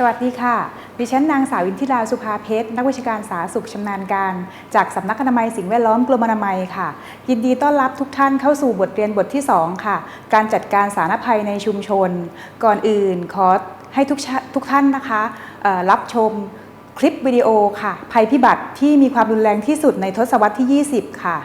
สวัสดีค่ะ ดิฉันนางสาวินทิราสุภาเพชร นักวิชาการสาธารณสุขชำนาญการ จากสำนักอนามัยสิ่งแวดล้อมกรมอนามัยค่ะ ยินดีต้อนรับทุกท่านเข้าสู่บทเรียนบทที่ 2 ค่ะ การจัดการสาธารณภัยในชุมชน ก่อนอื่นขอให้ทุกทุกท่านนะคะรับชมคลิปวิดีโอค่ะ ภัยพิบัติที่มีความรุนแรงที่สุดในทศวรรษที่ 20 ค่ะ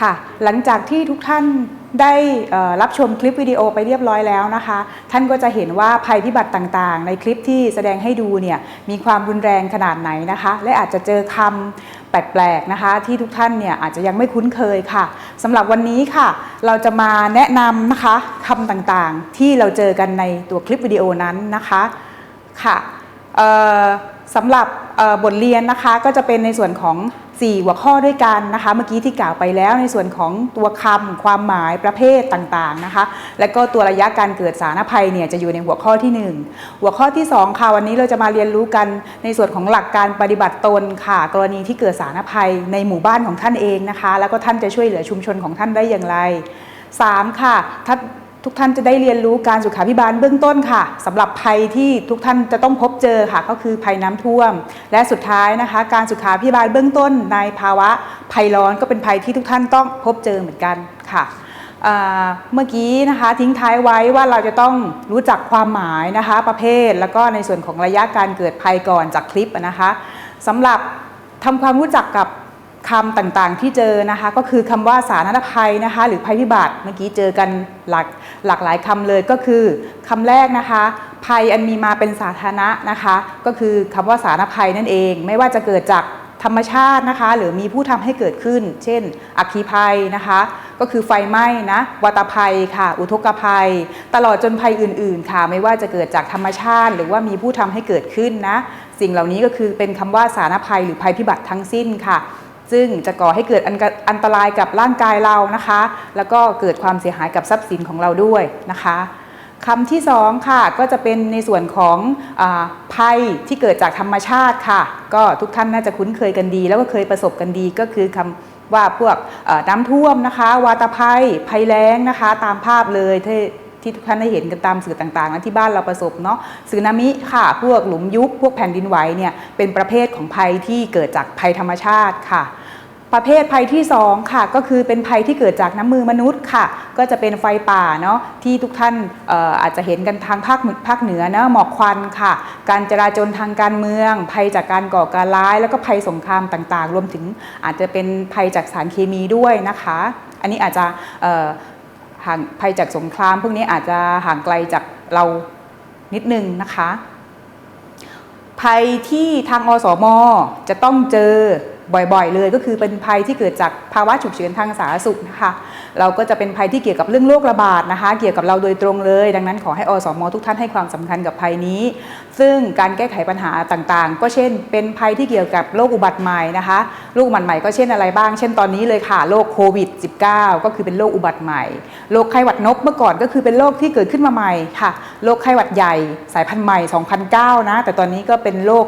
ค่ะ หลังจากที่ทุกท่านได้รับชมคลิปวิดีโอไปเรียบร้อยแล้วนะคะ ท่านก็จะเห็นว่าภัยพิบัติต่างๆ ในคลิปที่แสดงให้ดูเนี่ยมีความรุนแรงขนาดไหนนะคะ และอาจจะเจอคำแปลกๆนะคะ ที่ทุกท่านเนี่ยอาจจะยังไม่คุ้นเคยค่ะสำหรับวันนี้ค่ะ เราจะมาแนะนำนะคะคำต่างๆ ที่เราเจอกันในตัวคลิปวิดีโอนั้นนะคะค่ะ สำหรับบทเรียนนะคะก็จะเป็นในส่วนของ 4 หัวข้อด้วยกันนะคะ เมื่อกี้ที่กล่าวไปแล้วในส่วนของตัวคำความหมายประเภทต่างๆนะคะ และก็ตัวระยะการเกิดสารภัยเนี่ยจะอยู่ในหัวข้อที่ 1 หัวข้อที่ 2 ค่ะวันนี้เราจะมาเรียนรู้กันในส่วนของหลักการปฏิบัติตนค่ะ กรณีที่เกิดสารภัยในหมู่บ้านของท่านเองนะคะ แล้วก็ท่านจะช่วยเหลือชุมชนของท่านได้อย่างไร 3. ค่ะท่าน ทุกท่านจะได้เรียนรู้การสุขาพิบาลเบื้องต้นค่ะสำหรับภัยที่ทุกท่านจะต้องพบเจอค่ะ ก็คือภัยน้ำท่วม และสุดท้ายนะคะ การสุขาพิบาลเบื้องต้น ในภาวะภัยร้อนก็เป็นภัยที่ทุกท่านต้องพบเจอเหมือนกันค่ะเมื่อกี้นะคะทิ้งท้ายไว้ว่าเราจะต้องรู้จักความหมายนะคะประเภท แล้วก็ในส่วนของระยะการเกิดภัยก่อนจากคลิปนะคะสำหรับทำความรู้จักกับ คำต่างๆที่เจอนะคะก็คือคำว่าสาธารณภัยนะคะ หรือภัยพิบัติเมื่อกี้เจอกันหลากหลากหลายคำเลยก็คือคำแรกนะคะ ภัยอันมีมาเป็นสาธารณะนะคะ ก็คือคำว่าสาธารณภัยนั่นเอง ไม่ว่าจะเกิดจากธรรมชาตินะคะ หรือมีผู้ทำให้เกิดขึ้น เช่น อัคคีภัยนะคะ ก็คือไฟไหม้นะวัตภัยค่ะ อุทกภัย ตลอดจนภัยอื่น ๆ ค่ะ ไม่ว่าจะเกิดจากธรรมชาติ หรือว่ามีผู้ทำให้เกิดขึ้นนะ สิ่งเหล่านี้ก็คือเป็นคำว่าสาธารณภัยหรือภัยพิบัติทั้งสิ้นค่ะ ซึ่งจะก่อให้เกิดอันตรายกับร่างกายเรานะคะ แล้วก็เกิดความเสียหายกับทรัพย์สินของเราด้วยนะคะคำที่สองค่ะก็จะเป็นในส่วนของอภัยที่เกิดจากธรรมชาติค่ะ ก็ทุกท่านน่าจะคุ้นเคยกันดี แล้วก็เคยประสบกันดีก็คือคำว่าพวกน้ำท่วมนะคะ วาตภัยภัยแล้งนะคะ ตามภาพเลยที่ ที่ทุกท่านได้เห็นกันตามสื่อต่างๆและที่บ้านเราประสบเนาะสึนามิค่ะพวกหลุมยุบพวกแผ่นดินไหวเนี่ยเป็นประเภทของภัยที่เกิดจากภัยธรรมชาติค่ะประเภทภัยที่2ค่ะก็คือเป็นภัยที่เกิดจากน้ำมือมนุษย์ค่ะ ก็จะเป็นไฟป่าเนาะที่ทุกท่านอออาจจะเห็นกันทางภาคภาคเหนือเนาะหมอกควันค่ะ การจราจรทางการเมือง ภัยจากการก่อการร้าย แล้วก็ภัยสงครามต่างๆ รวมถึงอาจจะเป็นภัยจากสารเคมีด้วยนะคะ อันนี้อาจจะ ห่างภัยจากสงคราม พวกนี้อาจจะห่างไกลจากเรานิดนึงนะคะ ภัยที่ทางอสมจะต้องเจอบ่อยๆเลยก็คือเป็นภัยที่เกิดจากภาวะฉุกเฉินทางสาธารณสุขนะคะ เราก็จะเป็นภัยที่เกี่ยวกับเรื่องโรคระบาดนะคะ เกี่ยวกับเราโดยตรงเลย ดังนั้นขอให้อสมทุกท่านให้ความสำคัญกับภัยนี้ ซึ่งการแก้ไขปัญหาต่างๆ ก็เช่น เป็นภัยที่เกี่ยวกับโรคอุบัติใหม่นะคะโรคอุบัติใหม่ก็เช่นอะไรบ้าง เช่นตอนนี้เลยค่ะโรคโควิด -19 ก็คือเป็นโรคอุบัติใหม่โรคไข้หวัดนกเมื่อก่อนก็คือเป็นโรคที่เกิดขึ้นมาใหม่ค่ะโรคไข้หวัดใหญ่สายพันธุ์ใหม่ 2009 นะ แต่ตอนนี้ก็เป็นโรค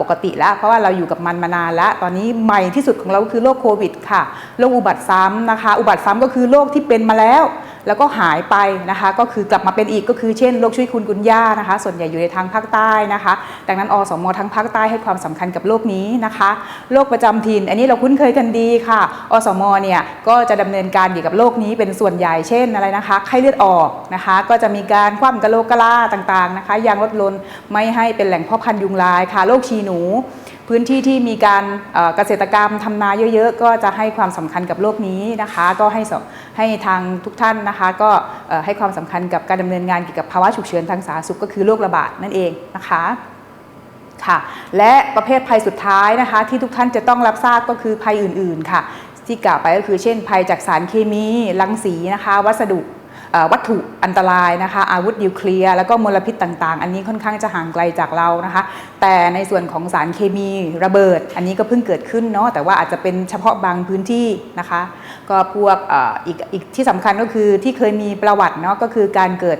ปกติแล้ว เพราะว่าเราอยู่กับมันมานานแล้ว ตอนนี้ใหม่ที่สุดของเราคือโรคโควิดค่ะโรคอุบัติซ้ำนะคะ อุบัติซ้ำก็คือโรคที่เป็นมาแล้ว แล้วก็หายไปนะคะ ก็คือกลับมาเป็นอีกก็คือเช่นโรคช่วยคุณกุญย่านะคะ ส่วนใหญ่อยู่ในทางภาคใต้นะคะ ดังนั้นอสมทั้งภาคใต้ให้ความสำคัญกับโรคนี้นะคะโรคประจำถิ่น อันนี้เราคุ้นเคยกันดีค่ะ อสมเนี่ยก็จะดำเนินการเกี่ยวกับโรคนี้เป็นส่วนใหญ่เช่นอะไรนะคะไข้เลือดออกนะคะ ก็จะมีการคว่ำกะโหลกกะลาต่างๆนะคะยางลดลนไม่ให้เป็นแหล่งเพาะพันธุ์ยุงลายค่ะโรคชีหนู พื้นที่ที่มีการเกษตรกรรมทำนาเยอะๆ ก็จะให้ความสำคัญกับโรคนี้นะคะ ก็ให้ให้ทางทุกท่านนะคะ ก็ให้ความสำคัญกับการดำเนินงานเกี่ยวกับภาวะฉุกเฉินทางสาธารณสุขก็คือโรคระบาดนั่นเองนะคะค่ะและประเภทภัยสุดท้ายนะคะ ที่ทุกท่านจะต้องรับทราบก็คือภัยอื่นๆค่ะ ที่กล่าวไปก็คือเช่น ภัยจากสารเคมี รังสีนะคะ วัสดุ วัตถุอันตรายนะคะอาวุธนิวเคลียร์แล้วก็มลพิษต่างๆ อันนี้ค่อนข้างจะห่างไกลจากเรานะคะ แต่ในส่วนของสารเคมีระเบิด อันนี้ก็เพิ่งเกิดขึ้นเนาะแต่ว่าอาจจะเป็นเฉพาะบางพื้นที่นะคะ ก็พวกออีกอีกที่สำคัญก็คือที่เคยมีประวัติเนาะก็คือการเกิด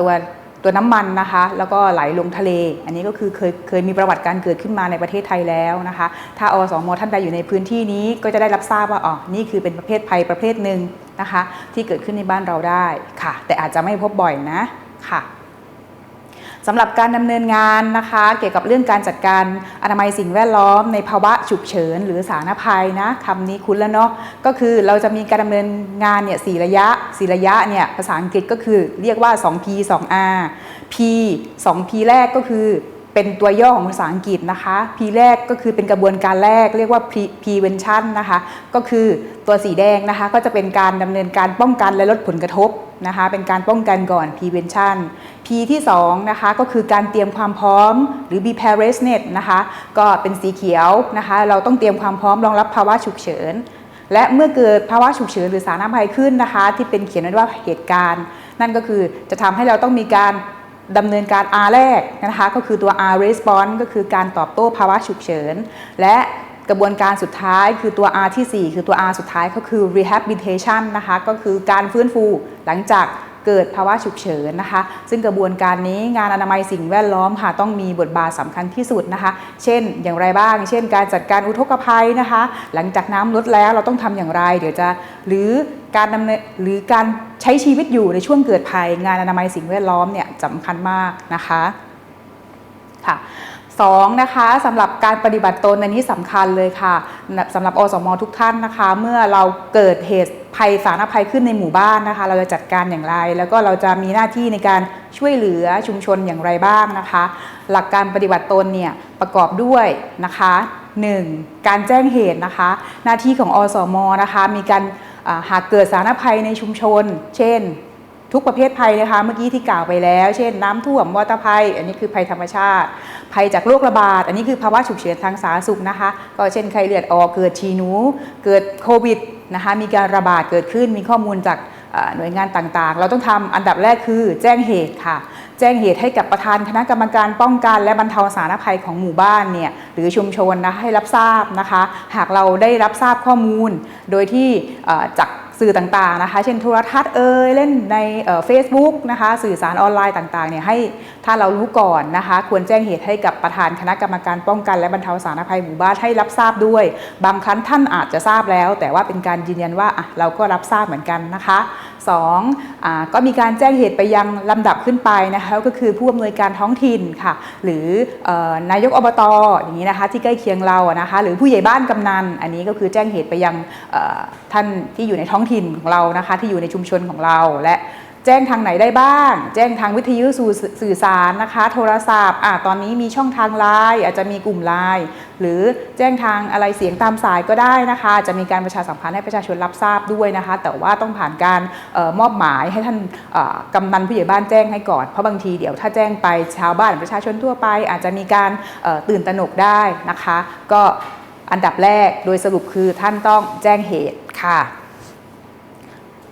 ตัวตัวน้ำมันนะคะ แล้วก็ไหลลงทะเล อันนี้ก็คือเคยเคยมีประวัติการเกิดขึ้นมาในประเทศไทยแล้วนะคะ ถ้าอสมท่านใดอยู่ในพื้นที่นี้ก็จะได้รับทราบว่าอ๋อนี่คือเป็นประเภทภัยประเภทหนึ่ง นะคะที่เกิดขึ้นในบ้านเราได้ค่ะ แต่อาจจะไม่พบบ่อยนะค่ะสำหรับการดำเนินงานนะคะ เกี่ยวกับเรื่องการจัดการอนามัยสิ่งแวดล้อม ในภาวะฉุกเฉิน หรือสาธารณภัยนะคำนี้คุ้นแล้วเนาะก็คือเราจะมีการดำเนินงานเนี่ยสระยะสี่ระยะเนี่ยภาษาอังกฤษก็คือเรียกว่า 2P 2R P 2P แรกก็คือ เป็นตัวย่อของภาษาอังกฤษนะคะ P แรกก็คือเป็นกระบวนการแรกเรียกว่า Pre- prevention นะคะ ก็คือตัวสีแดงนะคะ ก็จะเป็นการดำเนินการป้องกันและลดผลกระทบนะคะ เป็นการป้องกันก่อน prevention P ที่2นะคะก็คือการเตรียมความพร้อมหรือ preparedness นะคะก็เป็นสีเขียวนะคะ เราต้องเตรียมความพร้อมรองรับภาวะฉุกเฉินและเมื่อเกิดภาวะฉุกเฉินหรือสาธารณภัยขึ้นนะคะ ที่เป็นเขียนไว้ว่าเหตุการณ์ นั่นก็คือจะทำให้เราต้องมีการ ดำเนินการ R แรกนะคะก็คือตัว R response ก็คือการตอบโต้ภาวะฉุกเฉิน และกระบวนการสุดท้ายคือตัว R ทีสี่ 4 คือตัว R สุดท้ายก็คือ rehabilitation นะคะก็คือการฟื้นฟูหลังจากเกิดภาวะฉุกเฉินนะคะ ซึ่งกระบวนการนี้งานอนามัยสิ่งแวดล้อมค่ะต้องมีบทบาทสำคัญที่สุดนะคะ เช่นอย่างไรบ้าง เช่น การจัดการอุทกภัยนะคะ หลังจากน้ำลดแล้วเราต้องทำอย่างไร เดี๋ยวจะหรือการดำเนินหรือการ ใช้ชีวิตอยู่ในช่วงเกิดภัย งานอนามัยสิ่งแวดล้อมเนี่ยสำคัญมากนะคะค่ะสองนะคะสำหรับการปฏิบัติตนอันนี้สำคัญเลยค่ะสำหรับอสมทุกท่านนะคะ เมื่อเราเกิดเหตุภัยสาธารณภัยขึ้นในหมู่บ้านนะคะ เราจะจัดการอย่างไร แล้วก็เราจะมีหน้าที่ในการช่วยเหลือชุมชนอย่างไรบ้างนะคะ หลักการปฏิบัติตนเนี่ยประกอบด้วยนะคะ 1. การแจ้งเหตุนะคะ หน้าที่ของอสมนะคะ มีการ หากเกิดสาธารณภัยในชุมชน เช่น ทุกประเภทภัยนะคะเมื่อกี้ที่กล่าวไปแล้ว เช่น น้ำท่วมวอเตอร์ภัย อันนี้คือภัยธรรมชาติ ภัยจากโรคระบาด อันนี้คือภาวะฉุกเฉินทางสาธารณสุขนะคะ ก็เช่นไข้เลือดออกเกิดชีหนู เกิดโควิดนะคะมีการระบาดเกิดขึ้นมีข้อมูลจากหน่วยงานต่างๆ เราต้องทำอันดับแรกคือแจ้งเหตุค่ะ แจ้งเหตุให้กับประธานคณะกรรมการป้องกัน และบรรเทาสาธารณภัยของหมู่บ้านเนี่ยหรือชุมชนนะให้รับทราบนะคะ หากเราได้รับทราบข้อมูล โดยที่จากสื่อต่างๆนะคะ เช่นโทรทัศน์เอ่ยเล่นในเฟซบุ๊กนะคะ สื่อสารออนไลน์ต่างๆเนี่ยให้ถ้าเรารู้ก่อนนะคะ ควรแจ้งเหตุให้กับประธานคณะกรรมการป้องกัน และบรรเทาสาธารณภัยหมู่บ้านให้รับทราบด้วย บางครั้งท่านอาจจะทราบแล้ว แต่ว่าเป็นการยืนยันว่าเราก็รับทราบเหมือนกันนะคะ สองก็มีการแจ้งเหตุไปยังลำดับขึ้นไปนะคะก็คือผู้อำนวยการท้องถิ่นค่ะ หรืออนายกอบตอย่างนี้นะคะที่ใกล้เคียงเรานะคะหรือผู้ใหญ่บ้านกำนัน อันนี้ก็คือแจ้งเหตุไปยังท่านที่อยู่ในท้องถิ่นของเรานะคะที่อยู่ในชุมชนของเราและ แจ้งทางไหนได้บ้าง แจ้งทางวิทยุสื่อสารนะคะ โทรศัพท์อะตอนนี้มีช่องทางไลน์อาจจะมีกลุ่มไลน์หรือแจ้งทางอะไรเสียงตามสายก็ได้นะคะ จะมีการประชาสัมพันธ์ให้ประชาชนรับทราบด้วยนะคะ แต่ว่าต้องผ่านการออมอบหมายให้ท่านออกำนันผู้ใหญ่บ้านแจ้งให้ก่อนเพราะบางทีเดี๋ยวถ้าแจ้งไปชาวบ้านประชาชนทั่วไป อาจจะมีการออตื่นตระหนกได้นะคะ ก็อันดับแรกโดยสรุปคือท่านต้องแจ้งเหตุค่ะ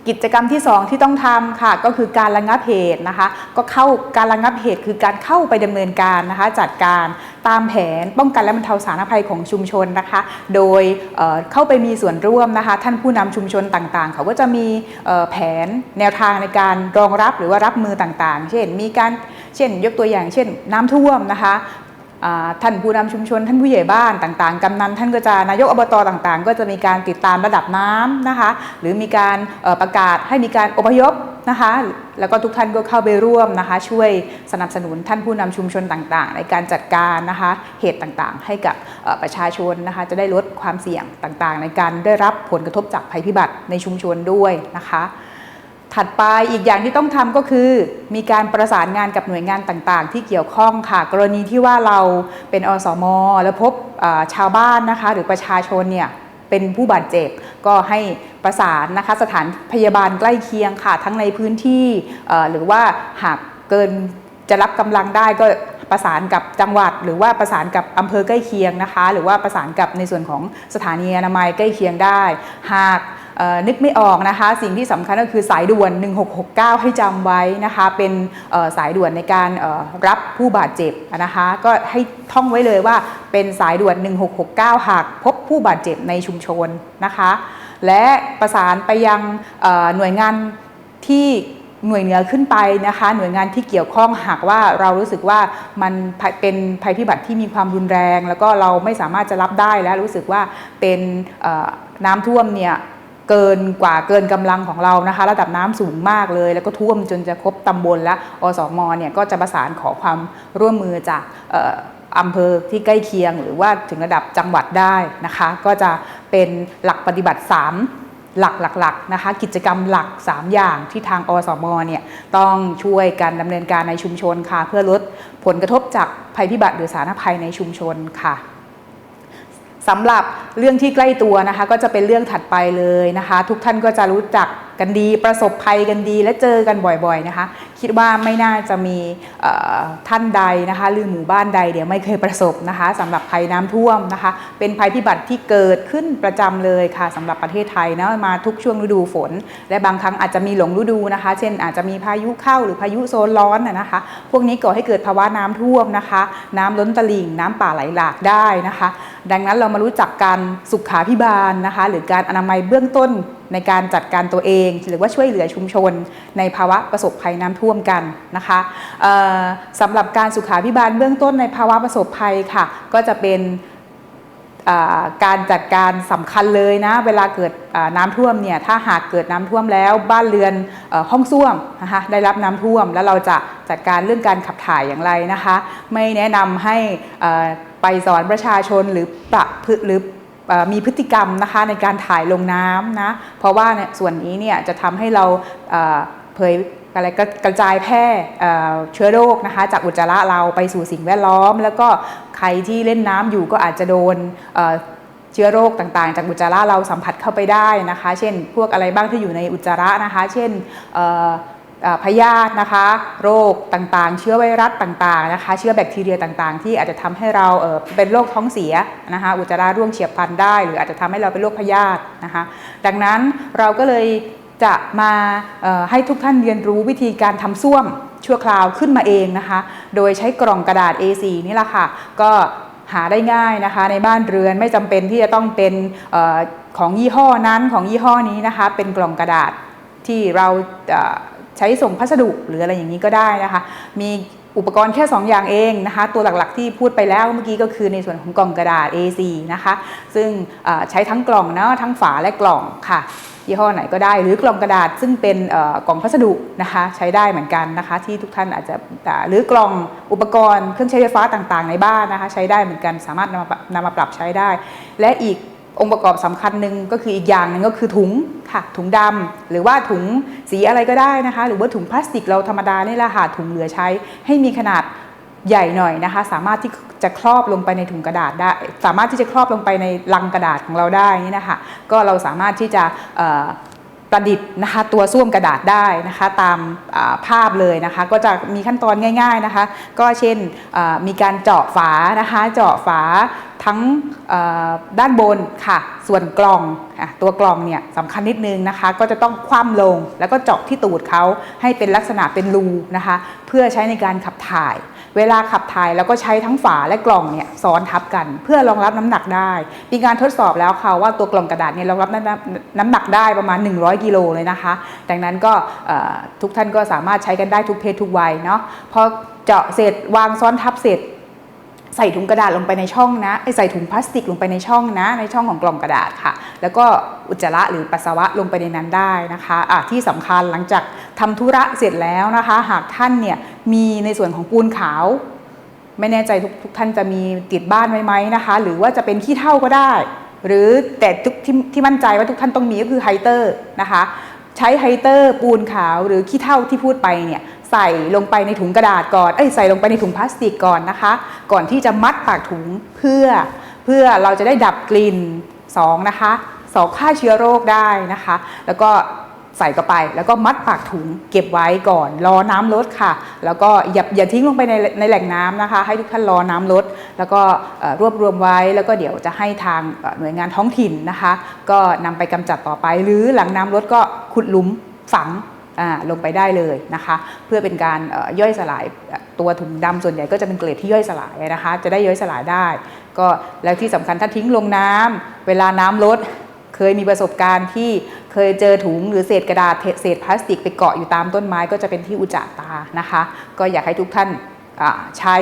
กิจกรรมที่ 2 ที่ต้องทำค่ะ ก็คือการระงับเหตุนะคะ ก็เข้าการระงับเหตุคือการเข้าไปดำเนินการนะคะ จัดการตามแผนป้องกันและบรรเทาสาธารณภัยของชุมชนนะคะ โดยเเข้าไปมีส่วนร่วมนะคะ ท่านผู้นำชุมชนต่างๆ เขาก็จะมีแผนแนวทางในการรองรับหรือว่ารับมือต่างๆ เช่น มีการเช่น ยกตัวอย่าง เช่น น้ำท่วมนะคะ ท่านผู้นำชุมชน ท่านผู้ใหญ่บ้านต่างๆกำนันท่านก็จะนายกอบตต่างๆ ก็จะมีการติดตามระดับน้ำนะคะ หรือมีการประกาศให้มีการอพยพนะคะ แล้วก็ทุกท่านก็เข้าไปร่วมนะคะ ช่วยสนับสนุนท่านผู้นำชุมชนต่างๆ ในการจัดการนะคะเหตุต่างๆ ให้กับประชาชนนะคะ จะได้ลดความเสี่ยงต่างๆ ในการได้รับผลกระทบจากภัยพิบัติในชุมชนด้วยนะคะ ถัดไปอีกอย่างที่ต้องทำก็คือ มีการประสานงานกับหน่วยงานต่างๆ ที่เกี่ยวข้องค่ะ กรณีที่ว่าเราเป็นอสม แล้วพบชาวบ้านนะคะ หรือประชาชนเนี่ยเป็นผู้บาดเจ็บก็ให้ประสานนะคะสถานพยาบาลใกล้เคียงค่ะ ทั้งในพื้นที่หรือว่าหากเกินจะรับกำลังได้ก็ประสานกับจังหวัด หรือว่าประสานกับอำเภอใกล้เคียงนะคะ หรือว่าประสานกับในส่วนของสถานีอนามัยใกล้เคียงได้ หาก นึกไม่ออกนะคะ สิ่งที่สำคัญก็คือสายด่วน 1669 ให้จำไว้นะคะ เป็นสายด่วนในการรับผู้บาดเจ็บนะคะ ก็ให้ท่องไว้เลยว่าเป็นสายด่วน 1669 หากพบผู้บาดเจ็บในชุมชนนะคะ และประสานไปยังหน่วยงานที่หน่วยเหนือขึ้นไปนะคะ หน่วยงานที่เกี่ยวข้องหากว่าเรารู้สึกว่ามันเป็นภัยพิบัติที่มีความรุนแรง แล้วก็เราไม่สามารถจะรับได้และรู้สึกว่าเป็นน้ำท่วมเนี่ย เกินกว่าเกินกำลังของเรานะคะ ระดับน้ำสูงมากเลย แล้วก็ท่วมจนจะครบตำบลและอสมเนี่ยก็จะประสานขอความร่วมมือจากเอ่ออำเภอที่ใกล้เคียง หรือว่าถึงระดับจังหวัดได้นะคะ ก็จะเป็นหลักปฏิบัติ 3 หลักหลักๆนะคะ กิจกรรมหลัก 3 อย่างที่ทางอสมเนี่ยต้องช่วยกันดำเนินการในชุมชนค่ะ เพื่อลดผลกระทบจากภัยพิบัติหรือสาธารณภัยในชุมชนค่ะ สำหรับเรื่องที่ใกล้ตัวนะคะ ก็จะเป็นเรื่องถัดไปเลยนะคะ ทุกท่านก็จะรู้จักกันดี ประสบภัยกันดี และเจอกันบ่อยๆนะคะ คิดว่าไม่น่าจะมีท่านใดนะคะ หรือหมู่บ้านใดเดี๋ยวไม่เคยประสบนะคะสำหรับภัยน้ำท่วมนะคะ เป็นภัยพิบัติที่เกิดขึ้นประจำเลยค่ะสำหรับประเทศไทยนะมาทุกช่วงฤดูฝน และบางครั้งอาจจะมีหลงฤดูนะคะ เช่นอาจจะมีพายุเข้าหรือพายุโซนร้อนนะนะคะ พวกนี้ก่อให้เกิดภาวะน้ำท่วมนะคะ น้ำล้นตลิ่ง น้ำป่าไหลหลากได้นะคะ ดังนั้นเรามารู้จักการสุขาพิบาลนะคะ หรือการอนามัยเบื้องต้น ในการจัดการตัวเอง หรือว่าช่วยเหลือชุมชน ในภาวะประสบภัยน้ำท่วมกันนะคะเอ่อสำหรับการสุขาพิบาลเบื้องต้นในภาวะประสบภัยค่ะ ก็จะเป็นการจัดการสำคัญเลยนะ เวลาเกิดน้ำท่วมเนี่ยถ้าหากเกิดน้ำท่วมแล้ว บ้านเรือนห้องส้วมนะคะได้รับน้ำท่วม แล้วเราจะจัดการเรื่องการขับถ่ายอย่างไรนะคะ ไม่แนะนำให้ไปสอนประชาชนหรือประพฤหรือ มีพฤติกรรมนะคะในการถ่ายลงน้ำนะเพราะว่าเนี่ยส่วนนี้เนี่ยจะทำให้เราเผยอะไรก็กระจายแพร่เชื้อโรคนะคะจากอุจจาระเราไปสู่สิ่งแวดล้อม แล้วก็ใครที่เล่นน้ำอยู่ก็อาจจะโดนเชื้อโรคต่างๆ จากอุจจาระเราสัมผัสเข้าไปได้นะคะ เช่น พวกอะไรบ้างที่อยู่ในอุจจาระนะคะ เช่นอ พยาธินะคะ โรคต่างๆ เชื้อไวรัสต่างๆนะคะ เชื้อแบคทีเรียต่างๆ ที่อาจจะทำให้เราเป็นโรคท้องเสียนะคะ อุจจาระร่วงเฉียบพลันได้ หรืออาจจะทำให้เราเป็นโรคพยาธินะคะ ดังนั้นเราก็เลยจะมาให้ทุกท่านเรียนรู้วิธีการทำส้วมชั่วคราวขึ้นมาเองนะคะ โดยใช้กล่องกระดาษ A4 นี่แหละค่ะ ก็หาได้ง่ายนะคะ ในบ้านเรือนไม่จำเป็นที่จะต้องเป็นของยี่ห้อนั้นของยี่ห้อนี้นะคะ เป็นกล่องกระดาษที่เรา ใช้ส่งพัสดุหรืออะไรอย่างนี้ก็ได้นะคะ มีอุปกรณ์แค่ 2 อย่างเองนะคะ ตัวหลักๆที่พูดไปแล้วเมื่อกี้ก็คือในส่วนของกล่องกระดาษ A4 นะคะ ซึ่งใช้ทั้งกล่องเนาะทั้งฝาและกล่องค่ะยี่ห้อไหนก็ได้หรือกล่องกระดาษซึ่งเป็นกล่องพัสดุนะคะใช้ได้เหมือนกันนะคะที่ทุกท่านอาจจะหรือกล่องอุปกรณ์เครื่องใช้ไฟฟ้าต่างๆ ในบ้านนะคะใช้ได้เหมือนกันสามารถนำมานำมาปรับใช้ได้ และอีก องค์ประกอบสำคัญหนึ่งก็คืออีกอย่างหนึ่งก็คือถุงค่ะถุงดำหรือว่าถุงสีอะไรก็ได้นะคะ หรือว่าถุงพลาสติกเราธรรมดานี่แหละค่ะถุงเหลือใช้ ให้มีขนาดใหญ่หน่อยนะคะ สามารถที่จะครอบลงไปในถุงกระดาษได้ สามารถที่จะครอบลงไปในลังกระดาษของเราได้นี่นะคะก็เราสามารถที่จะ ประดิษฐ์นะคะตัวส้วมกระดาษได้นะคะตามาภาพเลยนะคะ ก็จะมีขั้นตอนง่าย ๆนะคะ ก็เช่นมีการเจาะฝานะคะ เจาะฝาทั้งด้านบนค่ะ ส่วนกล่องตัวกล่องเนี่ยสำคัญนิดนึงนะคะ ก็จะต้องคว่ำลง แล้วก็เจาะที่ตูดเขาให้เป็นลักษณะเป็นรูนะคะ เพื่อใช้ในการขับถ่าย เวลาขับถ่ายแล้วก็ใช้ทั้งฝาและกล่องเนี่ยซ้อนทับกัน เพื่อรองรับน้ำหนักได้ มีการทดสอบแล้วค่ะว่าตัวกล่องกระดาษเนี่ยรองรับน้ำน้ำหนักได้ประมาณ 100 กิโลเลยนะคะ ดังนั้นก็ทุกท่านก็สามารถใช้กันได้ทุกเพศทุกวัยเนาะพอเจาะเสร็จวางซ้อนทับเสร็จ ใส่ถุงกระดาษลงไปในช่องนะไอ้ใส่ถุงพลาสติกลงไปในช่องนะ ในช่องของกล่องกระดาษค่ะ แล้วก็อุจจาระหรือปัสสาวะลงไปในนั้นได้นะคะะที่สำคัญหลังจากทำธุระเสร็จแล้วนะคะ หากท่านเนี่ยมีในส่วนของปูนขาว ไม่แน่ใจทุกทุกท่านจะมีติดบ้านไว้ไหมนะคะ หรือว่าจะเป็นขี้เท่าก็ได้ หรือแต่ทุกที่ที่มั่นใจว่าทุกท่านต้องมีก็คือไฮเตอร์นะคะ ใช้ไฮเตอร์ปูนขาวหรือขี้เท่าที่พูดไปเนี่ย ใส่ลงไปในถุงกระดาษก่อน เอ้ยใส่ลงไปในถุงพลาสติกก่อนนะคะ ก่อนที่จะมัดปากถุงเพื่อเพื่อเราจะได้ดับกลิ่นสองนะคะสองฆ่าเชื้อโรคได้นะคะ แล้วก็ใส่เข้าไป แล้วก็มัดปากถุงเก็บไว้ก่อน รอน้ำลดค่ะ แล้วก็อย่าอย่าทิ้งลงไปในในแหล่งน้ำนะคะ ให้ทุกท่านรอน้ำลด แล้วก็รวบรวมไว้ แล้วก็เดี๋ยวจะให้ทางหน่วยงานท้องถิ่นนะคะ ก็นำไปกำจัดต่อไป หรือหลังน้ำลดก็ขุดหลุมฝัง ลงไปได้เลยนะคะ เพื่อเป็นการย่อยสลายตัวถุงดำส่วนใหญ่ก็จะเป็นเกรดที่ย่อยสลายนะคะ จะได้ย่อยสลายได้ ก็แล้วที่สำคัญถ้าทิ้งลงน้ำเวลาน้ำลดเคยมีประสบการณ์ที่เคยเจอถุงหรือเศษกระดาษเศษพลาสติกไปเกาะอยู่ตามต้นไม้ก็จะเป็นที่อุจจาตานะคะ ก็อยากให้ทุกท่านใช้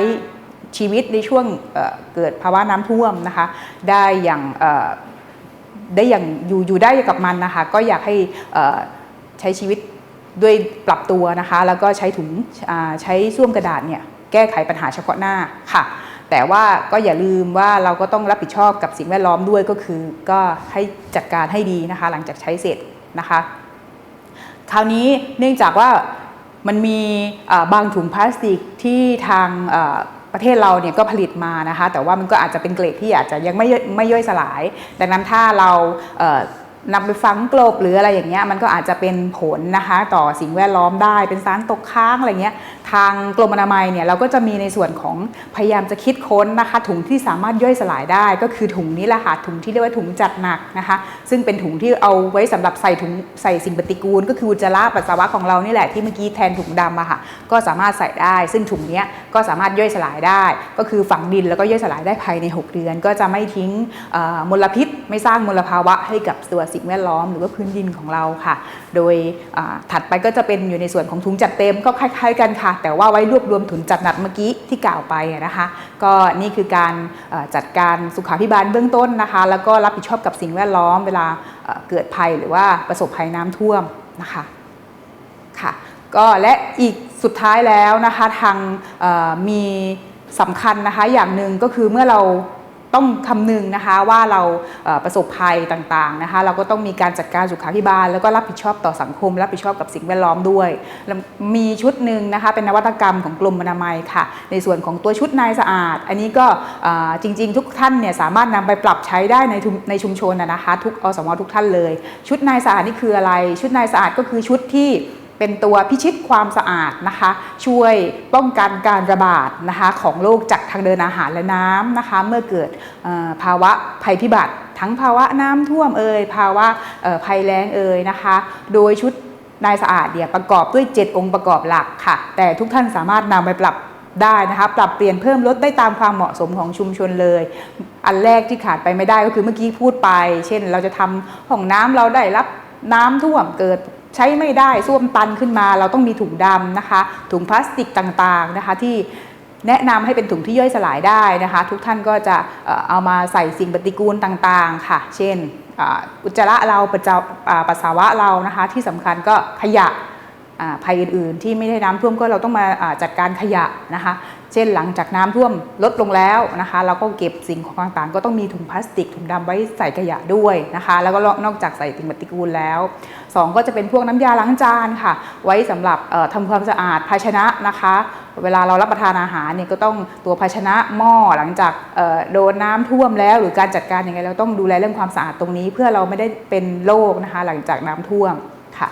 ชีวิตในช่วงเเกิดภาวะน้ำท่วมนะคะ ได้อย่างได้อย่างอยู่อยู่ได้กับมันนะคะ ก็อยากให้ใช้ชีวิต ด้วยปรับตัวนะคะ แล้วก็ใช้ถุงใช้ส้วมกระดาษเนี่ยแก้ไขปัญหาเฉพาะหน้าค่ะแต่ว่าก็อย่าลืมว่าเราก็ต้องรับผิดชอบกับสิ่งแวดล้อมด้วยก็คือ ก็ให้จัดการให้ดีนะคะ หลังจากใช้เสร็จนะคะ คราวนี้เนื่องจากว่ามันมีบางถุงพลาสติกที่ทางประเทศเราเนี่ยก็ผลิตมานะคะ แต่ว่ามันก็อาจจะเป็นเกรดที่อาจจะยังไม่ย่อยไม่ย่อยสลาย ดังนั้นถ้าเรา นำไปฝังกลบหรืออะไรอย่างเงี้ยมันก็อาจจะเป็นผลนะคะต่อสิ่งแวดล้อมได้ เป็นสารตกค้างอะไรเงี้ยทางกรมอนามัยเนี่ยเราก็จะมีในส่วนของพยายามจะคิดค้นนะคะ ถุงที่สามารถย่อยสลายได้ ก็คือถุงนี้แหละค่ะถุงที่เรียกว่าถุงจัดหนักนะคะ ซึ่งเป็นถุงที่เอาไว้สำหรับใส่ถุงใส่สิ่งปฏิกูล ก็คืออุจจาระปัสสาวะของเรานี่แหละที่เมื่อกี้แทนถุงดำอะค่ะก็สามารถใส่ได้ ซึ่งถุงนี้ก็สามารถย่อยสลายได้ ก็คือฝังดินแล้วก็ย่อยสลายได้ภายใน 6 เดือน ก็จะไม่ทิ้งมลพิษ ไม่สร้างมลภาวะให้กับตัวสิ่งแวดล้อมหรือว่าพื้นดินของเราค่ะ โดยถัดไปก็จะเป็นอยู่ในส่วนของถุงจัดเต็มก็คล้าย ๆ กันค่ะ แต่ว่าไว้รวบรวมถุงจัดหนักเมื่อกี้ที่กล่าวไปนะคะ ก็นี่คือการจัดการสุขาภิบาลเบื้องต้นนะคะ แล้วก็รับผิดชอบกับสิ่งแวดล้อมเวลาเกิดภัยหรือว่าประสบภัยน้ำท่วมนะคะค่ะก็และอีกสุดท้ายแล้วนะคะทางมีสำคัญนะคะอย่างหนึ่งก็คือเมื่อเรา ต้องคำนึงนะคะว่าเราประสบภัยต่างๆนะคะ เราก็ต้องมีการจัดการสุขาภิบาล แล้วก็รับผิดชอบต่อสังคม รับผิดชอบกับสิ่งแวดล้อมด้วยวมีชุดหนึ่งนะคะเป็นนวัตกรรมของกรมอนามัยค่ะ ในส่วนของตัวชุดนายสะอาด อันนี้ก็จริง ๆ ทุกท่านเนี่ยสามารถนำไปปรับใช้ได้ในทุมในชุมชนนะนะคะ ทุกอสมทุกท่านเลย ชุดนายสะอาดนี่คืออะไร ชุดนายสะอาดก็คือชุดที่ เป็นตัวพิชิตความสะอาดนะคะ ช่วยป้องกันการระบาดนะคะของโรคจากทางเดินอาหารและน้ำนะคะ เมื่อเกิดภาวะภัยพิบัติ ทั้งภาวะน้ำท่วมเอ่ยภาวะภัยแล้งเอ่ยนะคะ โดยชุดนายสะอาดเนี่ยประกอบด้วย 7 องค์ประกอบหลักค่ะ แต่ทุกท่านสามารถนำไปปรับได้นะคะปรับเปลี่ยนเพิ่มลดได้ตามความเหมาะสมของชุมชนเลย อันแรกที่ขาดไปไม่ได้ก็คือเมื่อกี้พูดไป เช่นเราจะทำห้องน้ำเราได้รับน้ำท่วมเกิด ใช้ไม่ได้ส้วมตันขึ้นมาเราต้องมีถุงดำนะคะ ถุงพลาสติกต่างๆนะคะที่แนะนำให้เป็นถุงที่ย่อยสลายได้นะคะ ทุกท่านก็จะเอามาใส่สิ่งปฏิกูลต่างๆค่ะ เช่นอุจจาระเราปัสสาวะเรานะคะ ที่สำคัญก็ขยะภัยอื่นๆ ที่ไม่ได้น้ำท่วมก็เราต้องมาจัดการขยะนะคะ เช่นหลังจากน้ำท่วมลดลงแล้วนะคะ เราก็เก็บสิ่งของต่างๆ ก็ต้องมีถุงพลาสติกถุงดำไว้ใส่ขยะด้วยนะคะ แล้วก็นอกจากใส่สิ่งปฏิกูลแล้วสองก็จะเป็นพวกน้ำยาล้างจานค่ะ ไว้สำหรับเอ่อทำความสะอาดภาชนะนะคะ เวลาเรารับประทานอาหารเนี่ยก็ต้องตัวภาชนะหม้อหลังจากโดนน้ำท่วมแล้วหรือการจัดการยังไงเราต้องดูแลเรื่องความสะอาดตรงนี้ เพื่อเราไม่ได้เป็นโรคนะคะ หลังจากน้ำท่วมค่ะ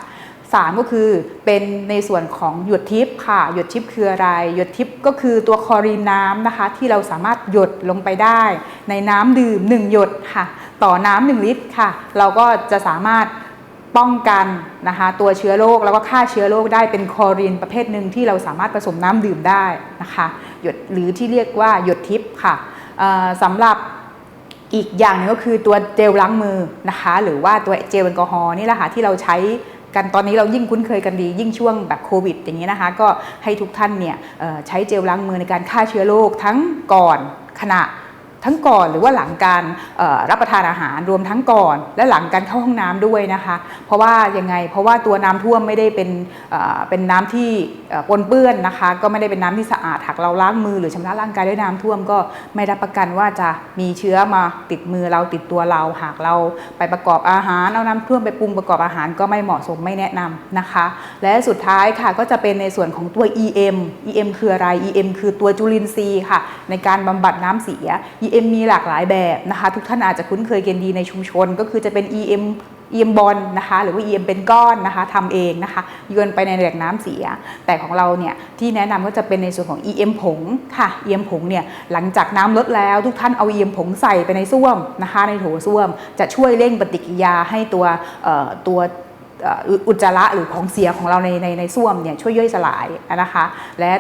สามก็คือเป็นในส่วนของหยดทิพย์ค่ะหยดทิพย์คืออะไร หยดทิพย์ก็คือตัวคลอรีนน้ำนะคะ ที่เราสามารถหยดลงไปได้ ในน้ำดื่ม 1 หยดค่ะ ต่อน้ำหนึ่งลิตรค่ะ เราก็จะสามารถป้องกันนะคะตัวเชื้อโรคแล้วก็ฆ่าเชื้อโรคได้เป็นคลอรีนประเภทหนึ่งที่เราสามารถผสมน้ำดื่มได้นะคะหยดหรือที่เรียกว่าหยดทิพย์ค่ะสำหรับอีกอย่างหนึงก็คือตัวเจลล้างมือนะคะ หรือว่าตัวเจลแอลกอฮอล์นี่แหละค่ะที่เราใช้ กันตอนนี้เรายิ่งคุ้นเคยกันดี ยิ่งช่วงแบบโควิด อย่างนี้นะคะ ก็ให้ทุกท่านเนี่ยใช้เจลล้างมือในการฆ่าเชื้อโรคทั้งก่อนขณะ ทั้งก่อนหรือว่าหลังการรับประทานอาหารรวมทั้งก่อน และหลังการเข้าห้องน้ำด้วยนะคะ เพราะว่ายังไงเพราะว่าตัวน้ำท่วมไม่ได้เป็นเป็นน้ำที่ปนเปื้อนนะคะ ก็ไม่ได้เป็นน้ำที่สะอาดหากเราล้างมือหรือชำระร่างกายด้วยน้ำท่วมก็ไม่รับประกันว่าจะมีเชื้อมาติดมือเราติดตัวเราหากเราไปประกอบอาหารเอาน้ำท่วมไปปรุงประกอบอาหารก็ไม่เหมาะสมไม่แนะนำนะคะ และสุดท้ายค่ะก็จะเป็นในส่วนของตัว EM EM คืออะไร EM คือตัวจุลินทรีย์ค่ะ ในการบำบัดน้ำเสีย EM มีหลากหลายแบบนะคะ ทุกท่านอาจจะคุ้นเคยกันดีในชุมชน ก็คือจะเป็น EM EM บอลนะคะหรือว่า EM เป็นก้อนนะคะทำเองนะคะโยนไปในแหล่งน้ำเสีย แต่ของเราเนี่ยที่แนะนำก็จะเป็นในส่วนของ EM ผงค่ะ EM ผงเนี่ยหลังจากน้ำลดแล้วทุกท่านเอา EM ผงใส่ไปในส้วมนะคะ ในโถส้วม จะช่วยเร่งปฏิกิริยาให้ตัวตัวอุจจาระหรือของเสียของเราในในในส้วมเนี่ยช่วยย่อยสลายนะคะ และ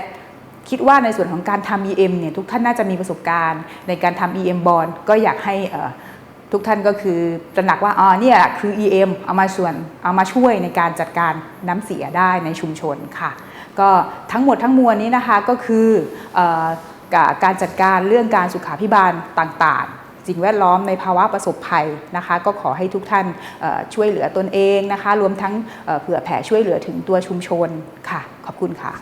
คิดว่าในส่วนของการทำ EM เนี่ยทุกท่านน่าจะมีประสบการณ์ ในการทำ EM บอลก็อยากให้ทุกท่านก็คือตระหนักว่าอ๋อเนี่ยคือ EM เอามาส่วนเอามาช่วยในการจัดการน้ำเสียได้ในชุมชนค่ะ ก็ทั้งหมดทั้งมวลนี้นะคะก็คืออกาการจัดการเรื่องการสุขาพิบาลต่างๆสิ่งแวดล้อมในภาวะประสบภัยนะคะ ก็ขอให้ทุกท่านช่วยเหลือตนเองนะคะ รวมทั้งเผื่อแผ่ช่วยเหลือถึงตัวชุมชนค่ะ ขอบคุณค่ะ